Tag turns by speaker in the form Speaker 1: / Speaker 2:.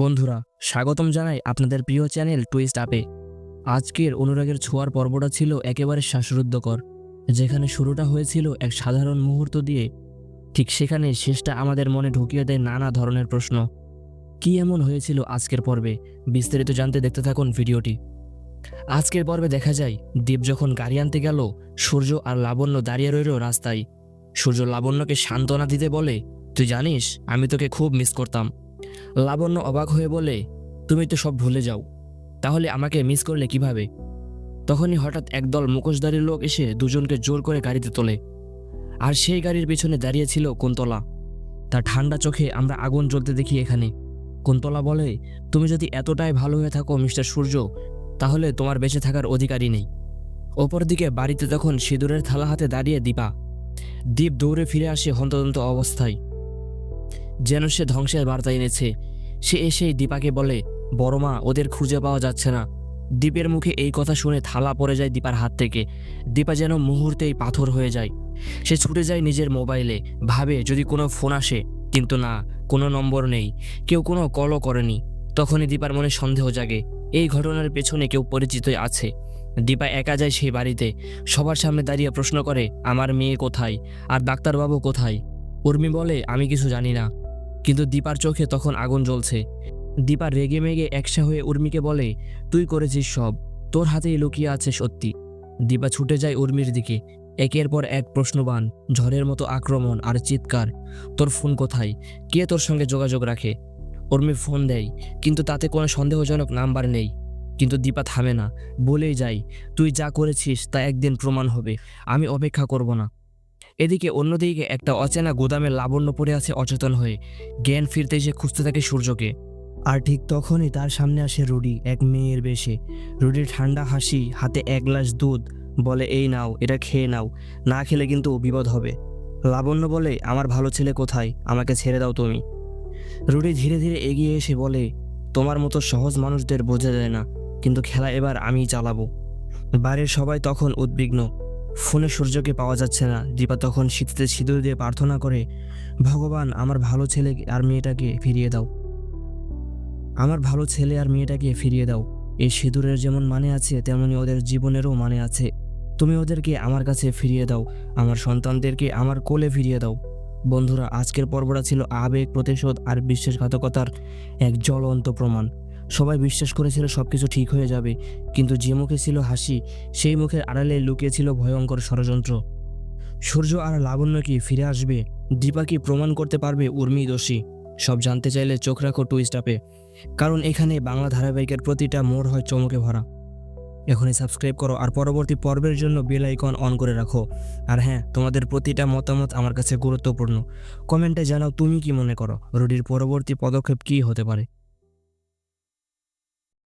Speaker 1: বন্ধুরা, স্বাগতম জানাই আপনাদের প্রিয় চ্যানেল টুইস্ট আপে। আজকের অনুরাগের ছোঁয়ার পর্বটা ছিল একেবারে শ্বাসরুদ্ধকর, যেখানে শুরুটা হয়েছিল এক সাধারণ মুহূর্ত দিয়ে। ঠিক সেখানে শেষটা আমাদের মনে ঢুকিয়ে দেয় নানা ধরনের প্রশ্ন। কি এমন হয়েছিল আজকের পর্বে? বিস্তারিত জানতে দেখতে থাকুন ভিডিওটি। আজকের পর্বে দেখা যায় দীপ যখন গাড়ি আনতে গেল, সূর্য আর লাবণ্য দাঁড়িয়ে রইল রাস্তায়। সূর্য লাবণ্যকে সান্ত্বনা দিতে বলে, তুই জানিস, আমি তোকে খুব মিস করতাম। লাবণ্য অবাক হয়ে বলে, তুমি তো সব ভুলে যাও। তাহলে আমাকে মিস করলে কীভাবে? তখনই হঠাৎ একদল মুখোশধারী লোক এসে দুজনকে জোর করে গাড়িতে তোলে। আর সেই গাড়ির পিছনে দাঁড়িয়ে ছিল কুন্তলা। তার ঠান্ডা চোখে আমরা আগুন জ্বলতে দেখি এখানে। কুন্তলা বলে, তুমি যদি এতটাই ভালো হয়ে থাকো, মিস্টার সূর্য, তাহলে তোমার বেঁচে থাকার অধিকারই নেই। ওপরদিকে বাড়িতে তখন সিঁদুরের থালা হাতে দাঁড়িয়ে দীপা। দীপ দৌড়ে ফিরে আসে হন্তদন্ত অবস্থায়। যেন সে ধ্বংসের বার্তা এনেছে। সে এসেই দীপাকে বলে, বড় মা, ওদের খুঁজে পাওয়া যাচ্ছে না। দীপের মুখে এই কথা শুনে থালা পড়ে যায় দীপার হাত থেকে। দীপা যেন মুহূর্তেই পাথর হয়ে যায়। সে ছুটে যায় নিজের মোবাইলে। ভাবে, যদি কোনো ফোন আসে, কিন্তু না, কোনো নম্বর নেই। কেউ কোনো কলও করেনি। তখনই দীপার মনে সন্দেহ জাগে। এই ঘটনার পেছনে কেউ পরিচিতই আছে। দীপা একা যায় সেই বাড়িতে। সবার সামনে দাঁড়িয়ে প্রশ্ন করে, আমার মেয়ে কোথায়? আর ডাক্তারবাবু কোথায়? উর্মি বলে, আমি কিছু জানি না। কিন্তু দীপার চোখে তখন আগুন জ্বলছে। দীপা রেগে মেগে একসা হয়ে উর্মিকে বলে, তুই করেছিস সব, তোর হাতেই লুকিয়ে আছে সত্যি। দীপা ছুটে যায় উর্মির দিকে। একের পর এক প্রশ্নবান, ঝড়ের মতো আক্রমণ আর চিৎকার, তোর ফোন কোথায়? কে তোর সঙ্গে যোগাযোগ রাখে? উর্মি ফোন দেয়, কিন্তু তাতে কোনো সন্দেহজনক নাম্বার নেই। কিন্তু দীপা থামে না, বলেই যাই তুই যা করেছিস তা একদিন প্রমাণ হবে, আমি অপেক্ষা করব না। এদিকে অন্যদিকে একটা অচেনা গোদামে লাবণ্য পড়ে আছে অচেতন হয়ে। জ্ঞান ফিরতে এসে খুঁজতে থাকে সূর্যকে। আর ঠিক তখনই তার সামনে আসে রুডি, এক মেয়ের বেশে। রুডির ঠান্ডা হাসি, হাতে এক গ্লাস দুধ, বলে, এই নাও, এটা খেয়ে নাও। না খেলে কিন্তু বিপদ হবে। লাবণ্য বলে, আমার ভালো ছেলে কোথায়? আমাকে ছেড়ে দাও তুমি। রুডি ধীরে ধীরে এগিয়ে এসে বলে, তোমার মতো সহজ মানুষদের বোঝা যায় না, কিন্তু খেলা এবার আমি চালাবো। বাড়ির সবাই তখন উদ্বিগ্ন। ফোনে সূর্যকে পাওয়া যাচ্ছে না। দীপা তখন শীততে সিঁদুর দিয়ে প্রার্থনা করে, ভগবান, আমার ভালো ছেলে আর মেয়েটাকে ফিরিয়ে দাও। আমার ভালো ছেলে আর মেয়েটাকে ফিরিয়ে দাও। এই সিঁদুরের যেমন মানে আছে, তেমনি ওদের জীবনেরও মানে আছে। তুমি ওদেরকে আমার কাছে ফিরিয়ে দাও। আমার সন্তানদেরকে আমার কোলে ফিরিয়ে দাও। বন্ধুরা, আজকের পর্বটা ছিল আবেগ, প্রতিশোধ আর বিশ্বাসঘাতকতার এক জ্বলন্ত প্রমাণ। সবাই বিশ্বাস করেছিল সব কিছু ঠিক হয়ে যাবে। কিন্তু যে মুখে ছিল হাসি, সেই মুখের আড়ালে লুকিয়েছিল ভয়ঙ্কর ষড়যন্ত্র। সূর্য আর লাবণ্য কি ফিরে আসবে? দীপা কি প্রমাণ করতে পারবে উর্মি দোষী? সব জানতে চাইলে চোখ রাখো টুইস্ট আপে কারণ এখানে বাংলা ধারাবাহিকের প্রতিটা মোড় হয় চমকে ভরা। এখনই সাবস্ক্রাইব করো আর পরবর্তী পর্বের জন্য বেল আইকন অন করে রাখো। আর হ্যাঁ তোমাদের প্রতিটা মতামত আমার কাছে গুরুত্বপূর্ণ। কমেন্টে জানাও তুমি কি মনে করো? রুডির পরবর্তী পদক্ষেপ কী হতে পারে?